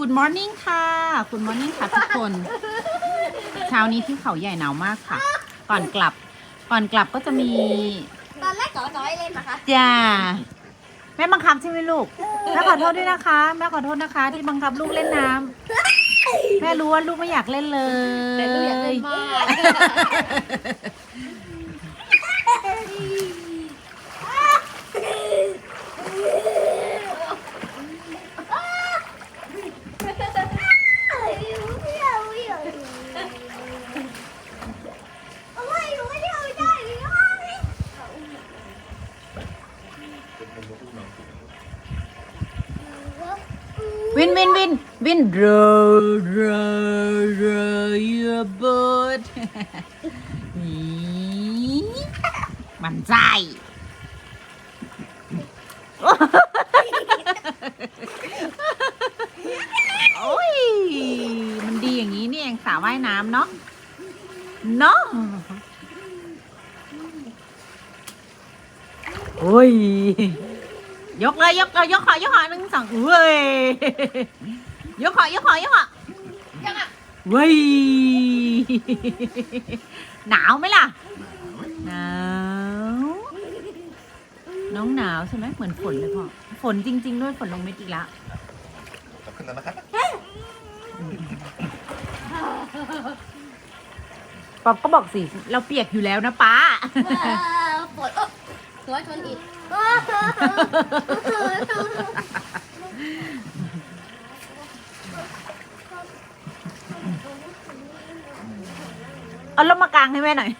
Good morning ค่ะ Good morning ค่ะทุกคน เช้านี้ที่เขาใหญ่หนาวมากค่ะ ก่อนกลับ ก่อนกลับก็จะมีตอนแรกก็น้อยเล่นนะคะจ้าแม่บังคับใช่ไหมลูก แม่ขอโทษด้วยนะคะ แม่ขอโทษนะคะ ที่บังคับลูกเล่นน้ำแม่รู้ว่าลูกไม่อยากเล่นเลย แต่ลูกอยากเล่นมาก วินวินวินวินรอรอรอ your boat นี่มันใจโอ้ย มันดีอย่างนี้นี่เองสระว่ายน้ำเนาะ เนาะโอ้ย ยกเลยยกเลยยกขอยกขอหนึ่งสองเว้ยยกขอยกขอยกขอยังอะเว้ยหนาวไหมล่ะหนาวน้องหนาวใช่ไหมเหมือนฝนเลยพ่อฝนจริง ๆ ด้วยฝนลงเม็ดอีกแล้วขอบคุณนะครับป๊อปก็บอกสิเราเปียกอยู่แล้วนะป้าปวด หัวชนอิดเอาลงมากางให้แม่หน่อย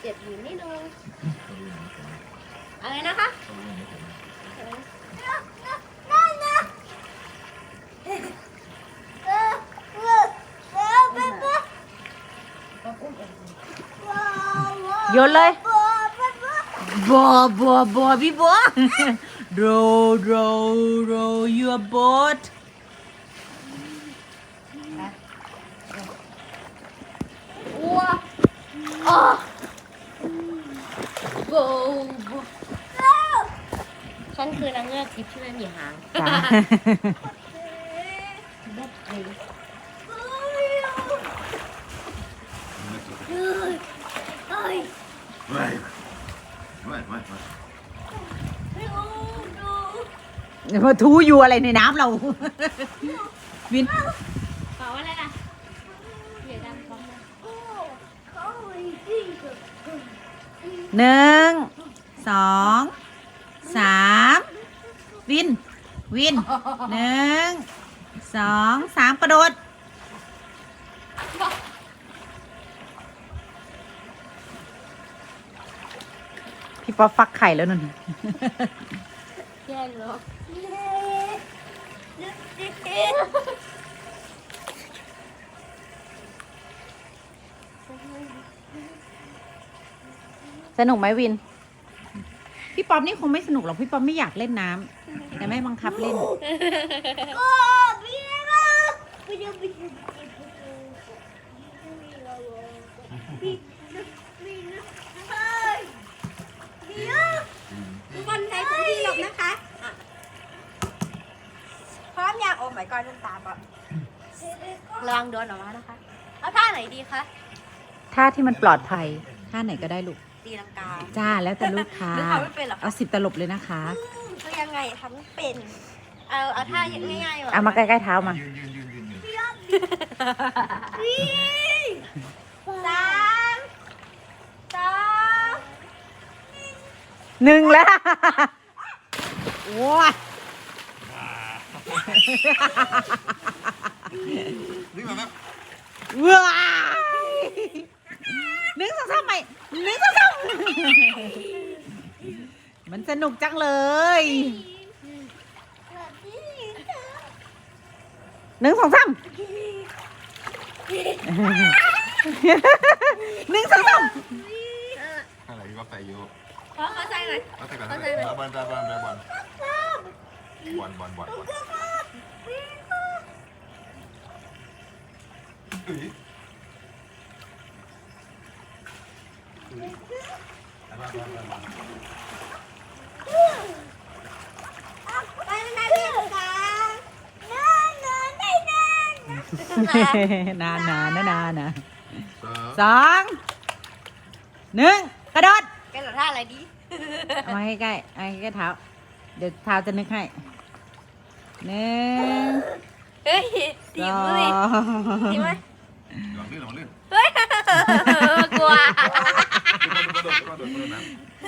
เจ็บอยู่นิดนึงอะไรนะคะ โยนเลยบัวบัวบัวพี่บัว row row row your boat อ้วอ๋อโบฉันคือนางเงือกทิพย์ที่ไม่มีหาง จ้า ไม่ไม่ไม่ไม่มาทูอยู่อะไรในน้ำเรา วินเปล่าอะไรล่ะเดี๋ยวดังฟังนะหนึ่งสองสามวิน วินหนึ่งสองสามกระโดดพี่ป๊อปฟักไข่แล้วนั่น แย่เลยสนุกไหมวิน พี่ป๊อปนี่คงไม่สนุกหรอก พี่ป๊อปไม่อยากเล่นน้ำแต่แม่บังคับเล่นบอลใจของพี่หรอกนะคะอะพร้อมยังโอ้ my god น้ำตาปะ ระวังโดนออกมานะคะเอาท่าไหนดีคะท่าที่มันปลอดภัยท่าไหนก็ได้ลูกตีลังกาจ้าแล้วแต่ลูกค้าหรือทำไม่เป็นเหรอคะเอาสิบตลบเลยนะคะก็ยังไงทำไม่เป็นเอาเอาท่าง่ายๆก่อนเอามาใกล้ๆเท้ามายืนยืนยืนยืนยืนสามสองหนึ่งแล้วโอ้ย นี่มาแบบว้ายหนึ่งสองสามใหม่หนึ่งสองสามมันสนุกจังเลยหนึ่งสองสามหนึ่งสองสามอะไรก็ใส่อยู่ขอขอใจหน่อยเอาใส่ก่อนใส่ก่อนบอลบอลบอลบอลบอลบอลบอลบอล ถุางนานานานานสองหนึ่งกระโดดกระโดดท่าอะไรดีเอาให้ใกล้ให้ใกล้เท้า เดี๋ยวเท้าจะนึกให้หนึ่งเฮ้ยตีมือตีมั้ย หมลองลื่นลองลื่นเฮ้ยกลัวกระโดดกระโดดกระโดดกระโดดน้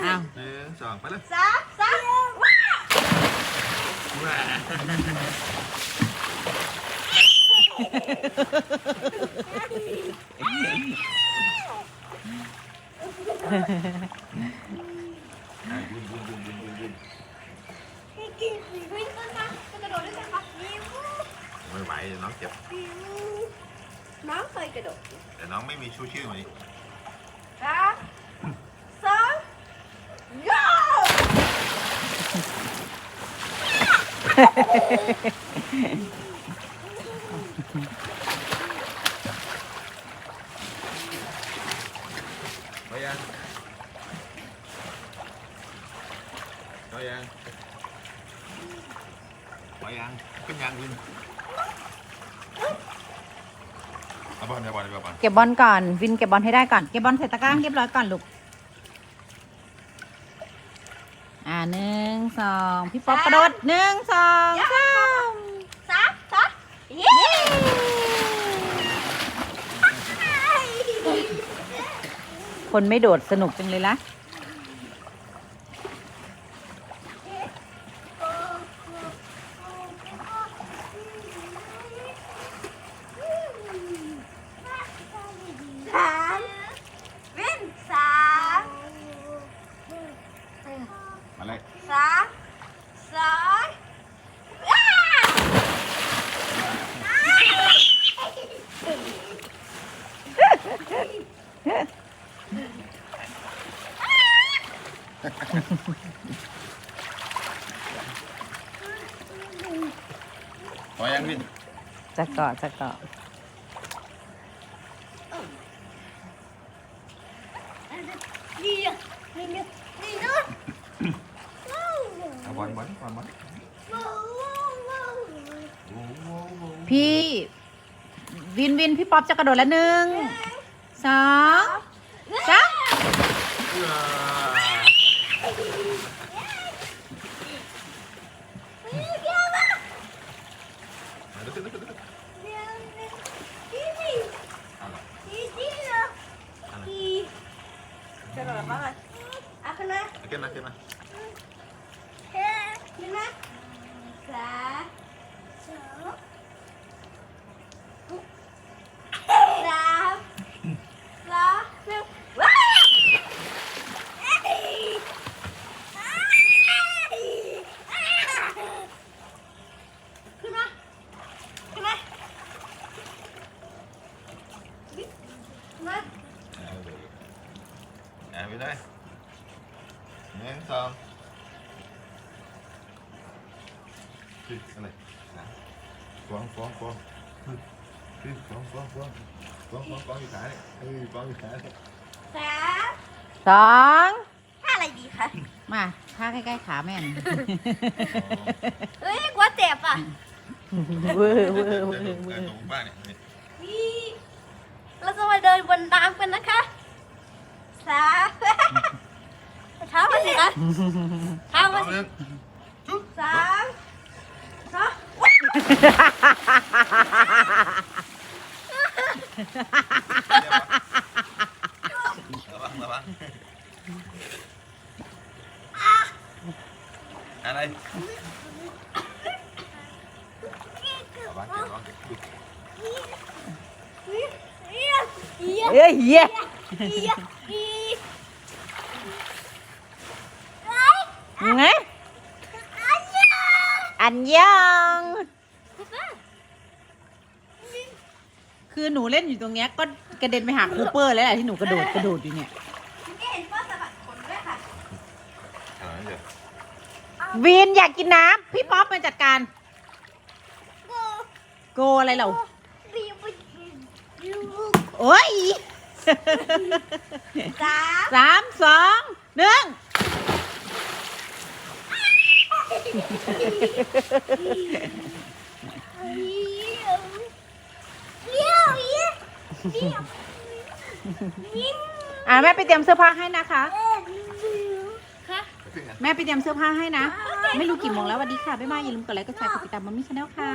อ้าวำหนึ่งสองไปเลยสามสามว้าวว้าอะยืนยืนยืนยืนยืนยืนวิ่งต้นนะจะกระโดดด้วยกันครับนิ้วไม่ไหวเดี๋ยวน้องเจ็บน้องเค ยกระโดดแต่น้องไม่มีชูชื่อมาดิสามสองโย่ไปยังไปยังไปยังขึ้นยังขึ้น เอาบอลเอาบอลเอาบอลเก็บบอลก่อน วินเก็บบอลให้ได้ก่อน เก็บบอลใส่ตะกร้าให้เรียบร้อยก่อนลูก อ่าหนึ่งสองพี่ป๊อปกระโดดหนึ่งสองสามสามสองเย้คนไม่โดดสนุกจังเลยละ สามวิ่งสาม มาเลย สามสองอ้า พอยังวินจะเกาะจะเกาะนี่อะนี่นี่นี่นู่นเอาบอลบอลบอลบอลโอ้โหพี่ วินวินพี่ป๊อปจะกระโดดแล้วหนึ่ง สองสาม มาลุกขึ้นลุกขึ้นลุกขึ้นเอาละ จะโดดบ้างเลยอะขึ้นมา เอาขึ้นมาขึ้นมา ขึ้นมาสามสองสามสองหนึ่งว้าวขึ้นมาขึ้นมาขึ้นมา เอาเลยเอาไปเลย หนึ่งสองขึ้นอะไรนะฟ้องฟ้องฟ้องขึ้นขึ้นฟ้องฟ้องฟ้องฟ้องฟ้องฟ้องอยู่ขาเนี่ยเอ้ยฟ้องอยู่ขาเนี่ยสามสองท่าอะไรดีคะมาท่าใกล้ๆขาแม่นเฮ้ยกลัวเจ็บอะเวอร์เวอร์เวอเดินร์ลงเวอเดินร์ลงบ้านเนี่ยนี่นี่เราจะมาเดินบนน้ำกันนะคะสาม เท้ามาสิคะเท้าสมาองสิหนึ่งจุ๊บสามสองระวังระวังอะไรระวังระวังเอียเอียเอีย เอ้ยเหี้ยเอียเอียไงอันยองคือหนูเล่นอยู่ตรงเนี้ยก็กระเด็นไปหาคูเปอร์แล้วแหละที่หนูกระโดดกระโดดอยู่เนี่ยนี่เห็นป้าสะบัดขนด้วยค่ะอะไรเดี๋ยววินอยากกินน้ำพี่ป๊อปมาจัดการ โกอะไรเรารีบไปกินยูโอ้ยสามสามสองหนึ่งเอียอ่าแม่ไปเตรียมเสื้อผ้าให้นะคะค่ะไปขึ้นกันแม่ไปเตรียมเสื้อผ้าให้นะ ไม่รู้กี่โมงแล้วสวัสดีค่ะ บ๊ายบายอย่าลืมกดไลค์กดแชร์กดติดตามมัมมี่ชาแนลค่ะ